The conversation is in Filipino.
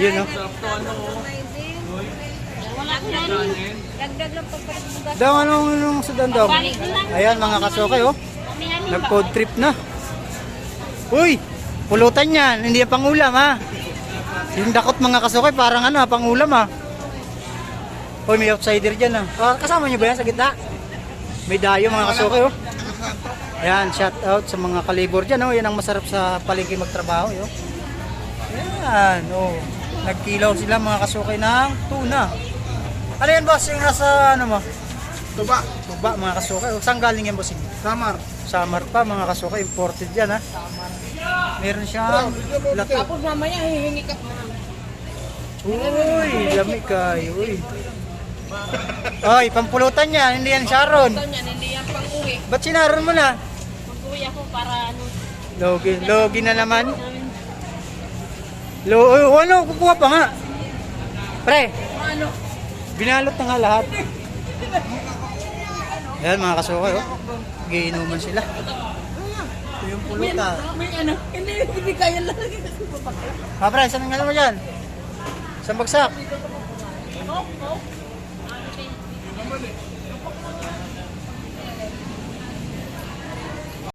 Yun, no? Yan. Dagdag lang pagpapagagas. Daw, anong, anong sudan daw? Ayan, mga kasukay, oh. Nag-food trip na. Uy! Pulutan yan. Hindi yan pangulam, ha? Yung dakot mga kasukay, parang ano, pangulam, ha? Uy, may outsider dyan, ha? Ah, kasama nyo ba yan sa gitna? May dayo, mga kasukay, oh. Ayan, shout out sa mga kalibor dyan, oh. Yan ang masarap sa palengke magtrabaho, oh. Ayan, oh. Nagkilaw sila mga kasukay ng tuna. Ano yan, boss? Yung nasa, ano mo? Tuba. Tuba, mga kasukay. Oh, Saan galing yan, boss? Samar. Samar pa, mga kasukay. Imported yan, ha? Meron siyang lato. Tapos mamaya hihingi ka pa. Uy, lamig kayo, uy. Oy, pampulutan yan, hindi yan Sharon. Ito niyan, hindi yan pang uwi. Ba't sinaron mo na? Pag-uwi ako para ano. Logi, logi na naman. Lo, oh, ano, kukuha pa nga. Pre, Ano? binalot na nga lahat. Yan mga kasukay, oh. Giinuman sila. Ito yung pulutan. May ano? Hindi, hindi kaya lang. Ah, pre, saan nga mo dyan? Sa bagsak?